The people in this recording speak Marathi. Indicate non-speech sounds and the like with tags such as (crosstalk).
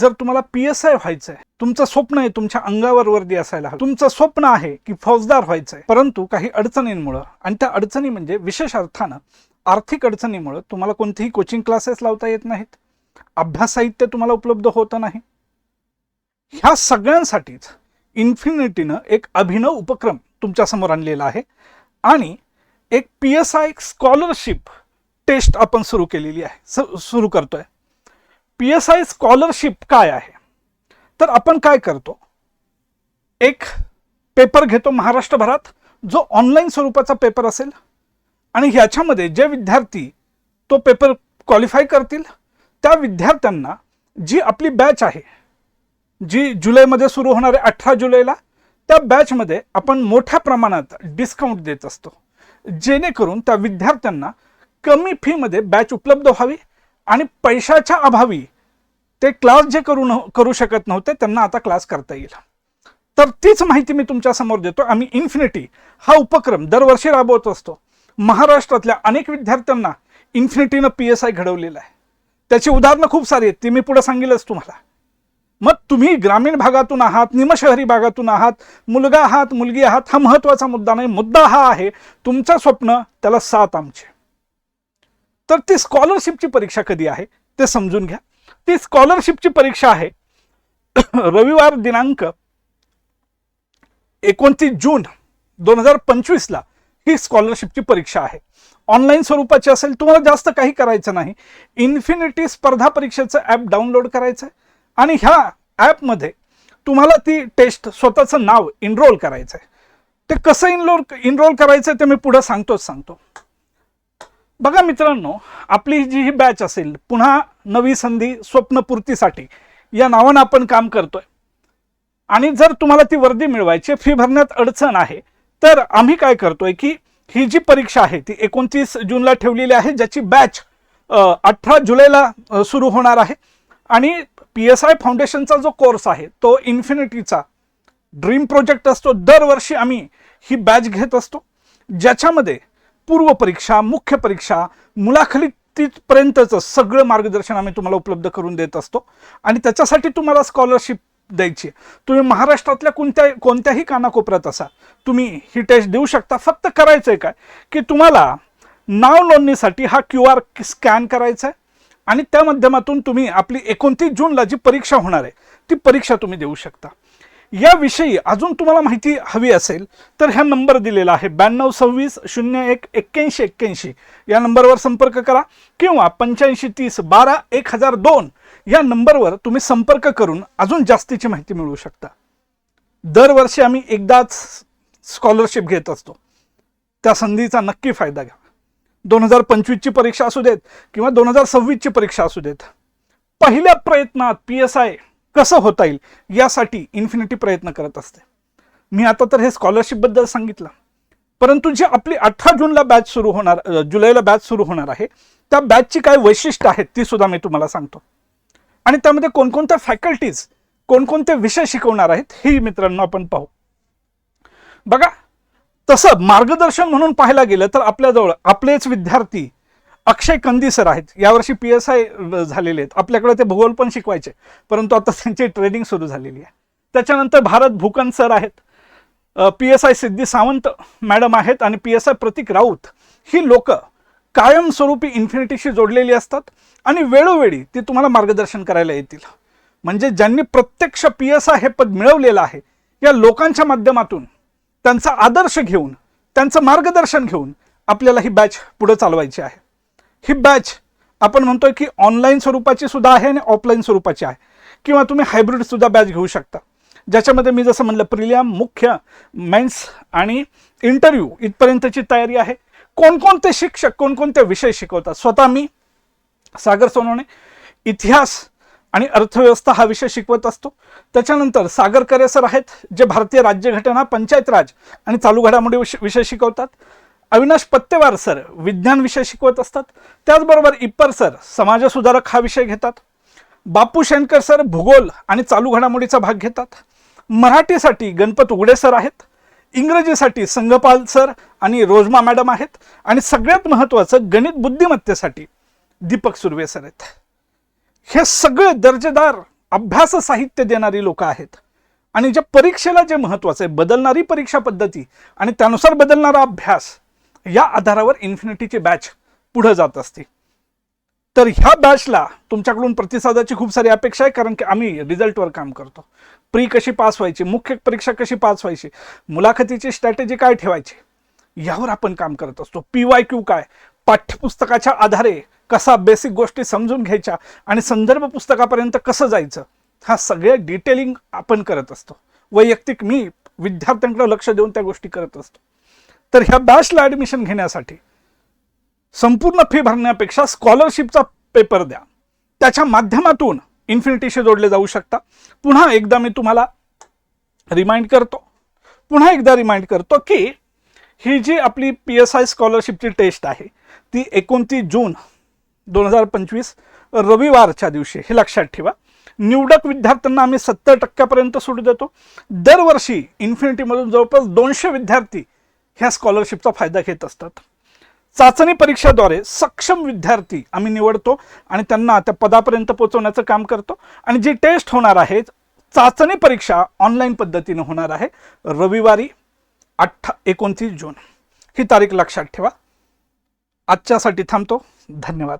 जर तुम्हाला पी एस आय व्हायचंय तुमचं स्वप्न आहे तुमच्या अंगावर वर्दी असायला हवं. तुमचं स्वप्न आहे की फौजदार व्हायचंय परंतु काही अडचणींमुळं आणि त्या अडचणी म्हणजे विशेष अर्थानं आर्थिक अडचणीमुळं तुम्हाला कोणतेही कोचिंग क्लासेस लावता येत नाहीत. अभ्यास साहित्य तुम्हाला उपलब्ध होतं नाही. ह्या सगळ्यांसाठीच इन्फिनिटीनं एक अभिनव उपक्रम तुमच्यासमोर आणलेला आहे आणि एक P S I scholarship test आपण सुरू केलेली आहे. सुरू करतोय. पी एस आय स्कॉलरशिप काय आहे? तर आपण काय करतो? एक पेपर घेतो महाराष्ट्रभरात जो ऑनलाईन स्वरूपाचा पेपर असेल. आणि ह्याच्यामध्ये जे विद्यार्थी तो पेपर क्वालिफाय करतील त्या विद्यार्थ्यांना जी आपली बॅच आहे जी जुलैमध्ये सुरू होणारे अठरा जुलैला त्या बॅचमध्ये आपण मोठ्या प्रमाणात डिस्काउंट देत असतो. जेणेकरून त्या विद्यार्थ्यांना कमी फीमध्ये बॅच उपलब्ध व्हावी. आणि पैशाच्या अभावी ते क्लास जे करू न करू शकत नव्हते त्यांना आता क्लास करता येईल. तर तीच माहिती मी तुमच्यासमोर देतो. आम्ही इन्फिनिटी हा उपक्रम दरवर्षी राबवत असतो. महाराष्ट्रातल्या अनेक विद्यार्थ्यांना इन्फिनिटीनं पी एस आय घडवलेलं आहे. त्याची उदाहरणं खूप सारी आहेत ती मी पुढे सांगेलच तुम्हाला. मग तुम्ही ग्रामीण भागातून आहात निमशहरी भागातून आहात मुलगा आहात मुलगी आहात हा महत्त्वाचा मुद्दा नाही. मुद्दा हा आहे तुमचं स्वप्न त्याला साथ आमचे. तर ती स्कॉलरशिपची परीक्षा कधी आहे? ते समजून घ्या. ती स्कॉलरशिपची परीक्षा आहे (coughs) रविवार दिनांक एकोणतीस जून दोन हजार पंचवीसला ही स्कॉलरशिपची परीक्षा आहे. ऑनलाईन स्वरूपाची असेल तुम्हाला जास्त काही करायचं नाही. इन्फिनिटी स्पर्धा परीक्षेचं ॲप डाउनलोड करायचं आहे आणि ह्या ॲपमध्ये तुम्हाला ती टेस्ट स्वतःचं नाव इनरोल करायचं आहे ते कसं इनरोल इनरोल करायचं ते मी पुढं सांगतोच सांगतो. बघा मित्रांनो आपली जी ही बॅच असेल पुन्हा नवी संधी स्वप्नपूर्तीसाठी या नावानं आपण काम करतोय. आणि जर तुम्हाला ती वर्दी मिळवायची फी भरण्यात अडचण आहे तर आम्ही काय करतोय की ही जी परीक्षा आहे ती एकोणतीस जूनला ठेवलेली आहे ज्याची बॅच अठरा जुलैला सुरू होणार आहे. आणि पी एस आय फाउंडेशनचा जो कोर्स आहे तो इन्फिनिटीचा ड्रीम प्रोजेक्ट असतो. दरवर्षी आम्ही ही बॅच घेत असतो. ज्याच्यामध्ये पूर्व परीक्षा मुख्य परीक्षा मुलाखतीपर्यंतचं सगळं मार्गदर्शन आम्ही तुम्हाला उपलब्ध करून देत असतो. आणि त्याच्यासाठी तुम्हाला स्कॉलरशिप द्यायची आहे. तुम्ही महाराष्ट्रातल्या कोणत्या कोणत्याही कानाकोपऱ्यात असा तुम्ही ही टेस्ट देऊ शकता. फक्त करायचं आहे काय? की तुम्हाला नाव नोंदणीसाठी हा क्यू आर स्कॅन करायचा आहे. आणि त्या माध्यमातून तुम्ही आपली एकोणतीस जूनला जी परीक्षा होणार आहे ती परीक्षा तुम्ही देऊ शकता. याविषयी अजून तुम्हाला माहिती हवी असेल तर ह्या नंबर दिलेला आहे ब्याण्णव सव्वीस शून्य एक एक्क्याऐंशी एक्क्याऐंशी. या नंबरवर संपर्क करा किंवा पंच्याऐंशी तीस बारा एक हजार दोन या नंबरवर तुम्ही संपर्क करून अजून जास्तीची माहिती मिळवू शकता. दरवर्षी आम्ही एकदाच स्कॉलरशिप घेत असतो. त्या संधीचा नक्की फायदा घ्या. दोन हजार पंचवीसची परीक्षा असू देत किंवा दोन हजार सव्वीसची परीक्षा असू देत. पहिल्या प्रयत्नात पी एस आय कसं होता येईल यासाठी इन्फिनिटी प्रयत्न करत असते. मी आता तर हे स्कॉलरशिपबद्दल सांगितलं. परंतु जी आपली अठरा जूनला बॅच सुरू होणार जुलैला बॅच सुरू होणार आहे त्या बॅचची काय वैशिष्ट्य आहेत ती सुद्धा मी तुम्हाला सांगतो. आणि त्यामध्ये कोणकोणत्या फॅकल्टीज कोणकोणते विषय शिकवणार आहेत हे मित्रांनो आपण पाहू. बघा तसं मार्गदर्शन म्हणून पाहायला गेलं तर आपल्याजवळ आपलेच विद्यार्थी अक्षय कंदी सर आहेत. यावर्षी पी एस आय झालेले आहेत. आपल्याकडे ते भूगोल पण शिकवायचे. परंतु आता त्यांची ट्रेनिंग सुरू झालेली आहे. त्याच्यानंतर भारत भूकन सर आहेत. P S I Siddhi Sawant madam आहेत आणि P S I Pratik Raut ही लोक कायमस्वरूपी इन्फिनिटीशी जोडलेली असतात आणि वेळोवेळी ती तुम्हाला मार्गदर्शन करायला येतील. म्हणजे ज्यांनी प्रत्यक्ष पी एस आय हे पद मिळवलेलं आहे या लोकांच्या माध्यमातून त्यांचा आदर्श घेऊन त्यांचं मार्गदर्शन घेऊन आपल्याला ही बॅच पुढे चालवायची आहे. ही बॅच आपण म्हणतोय की ऑनलाईन स्वरूपाची सुद्धा आहे आणि ऑफलाईन स्वरूपाची आहे. किंवा तुम्ही हायब्रिड सुद्धा बॅच घेऊ शकता. ज्याच्यामध्ये मी जसं म्हणलं प्रिलियम मुख्य मेन्स आणि इंटरव्ह्यू इथपर्यंतची तयारी आहे. कोणकोणते शिक्षक कोणकोणते विषय शिकवतात? स्वतः मी सागर सोनवणे इतिहास आणि अर्थव्यवस्था हा विषय शिकवत असतो. त्याच्यानंतर सागर करे सर आहेत जे भारतीय राज्यघटना पंचायत राज आणि चालू घडामोडी विष- विषय शिकवतात. अविनाश पत्तेवार सर विज्ञान विषय शिकवत असतात. त्याचबरोबर इप्पर सर समाजसुधारक हा विषय घेतात. बापू शेणकर सर भूगोल आणि चालू घडामोडीचा भाग घेतात. मराठीसाठी गणपत उघडे सर आहेत. इंग्रजीसाठी संघपाल सर आणि रोजमा मॅडम आहेत. आणि सगळ्यात महत्त्वाचं गणित बुद्धिमत्तेसाठी दीपक सुर्वे सर आहेत. हे सगळे दर्जेदार अभ्यास साहित्य देणारी लोक आहेत. आणि ज्या परीक्षेला जे महत्त्वाचं आहे बदलणारी परीक्षा पद्धती आणि त्यानुसार बदलणारा अभ्यास या आधारावर इन्फिनिटीची बॅच पुढे जात असते. तर ह्या बॅचला तुमच्याकडून प्रतिसादाची खूप सारी अपेक्षा आहे कारण की आम्ही रिझल्टवर काम करतो. प्री कशी पास व्हायची मुख्य परीक्षा कशी पास व्हायची मुलाखतीची स्ट्रॅटेजी काय ठेवायची यावर आपण काम करत असतो. पी वाय क्यू काय पाठ्यपुस्तकाच्या आधारे कसा बेसिक गोष्टी समजून घ्यायच्या आणि संदर्भ पुस्तकापर्यंत कसं जायचं हा सगळे डिटेलिंग आपण करत असतो. वैयक्तिक मी विद्यार्थ्यांकडे लक्ष देऊन त्या गोष्टी करत असतो. तर ह्या बॅचला ॲडमिशन घेण्यासाठी संपूर्ण फी भरण्यापेक्षा स्कॉलरशिपचा पेपर द्या. त्याच्या माध्यमातून इन्फिनिटीशी जोडले जाऊ शकता. पुन्हा एकदा मी तुम्हाला रिमाइंड करतो. पुन्हा एकदा रिमाइंड करतो की ही जी आपली पी एस आय स्कॉलरशिपची टेस्ट आहे ती एकोणतीस जून दोन हजार पंचवीस रविवारच्या दिवशी हे लक्षात ठेवा. निवडक विद्यार्थ्यांना आम्ही सत्तर टक्क्यापर्यंत सूट देतो. दरवर्षी इन्फिनिटीमधून जवळपास दोनशे विद्यार्थी ह्या स्कॉलरशिपचा फायदा घेत असतात. चाचणी परीक्षाद्वारे सक्षम विद्यार्थी आम्ही निवडतो आणि त्यांना त्या पदापर्यंत पोहोचवण्याचं काम करतो. आणि जी टेस्ट होणार आहे चाचणी परीक्षा ऑनलाईन पद्धतीने होणार आहे रविवारी अठ्ठा एकोणतीस जून. ही तारीख लक्षात ठेवा. आजच्यासाठी थांबतो. धन्यवाद.